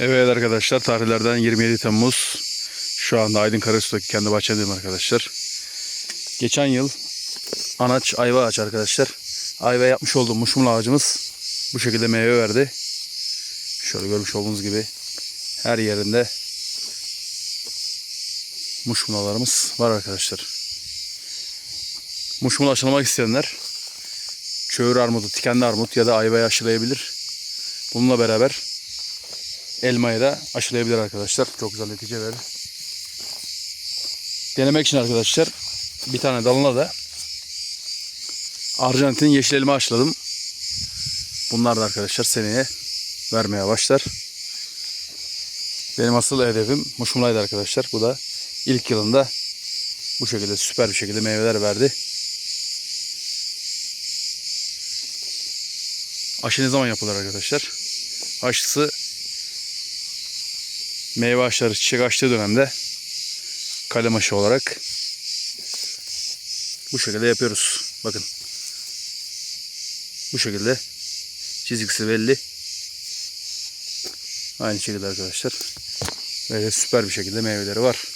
Evet arkadaşlar tarihlerden 27 Temmuz. Şu anda Aydın Karasu'daki kendi bahçemdeyim arkadaşlar. Geçen yıl anaç ayva ağaç arkadaşlar. Ayva yapmış olduğum muşmul ağacımız bu şekilde meyve verdi. Şöyle görmüş olduğunuz gibi her yerinde muşmulalarımız var arkadaşlar. Muşmula aşılamak isteyenler çöğür armudu, tikenli armut ya da ayvayı aşılayabilir. Bununla beraber elmayı da aşılayabilir arkadaşlar. Çok güzel netice verir. Denemek için arkadaşlar bir tane dalına da Arjantin yeşil elma aşıladım. Bunlar da arkadaşlar seneye vermeye başlar. Benim asıl hedefim muşmulaydı arkadaşlar. Bu da ilk yılında bu şekilde süper bir şekilde meyveler verdi. Aşı ne zaman yapılır arkadaşlar? Aşısı meyve ağaçları çiçek açtığı dönemde kalem aşı olarak bu şekilde yapıyoruz. Bakın. Bu şekilde çizgisi belli. Aynı şekilde arkadaşlar. Böyle süper bir şekilde meyveleri var.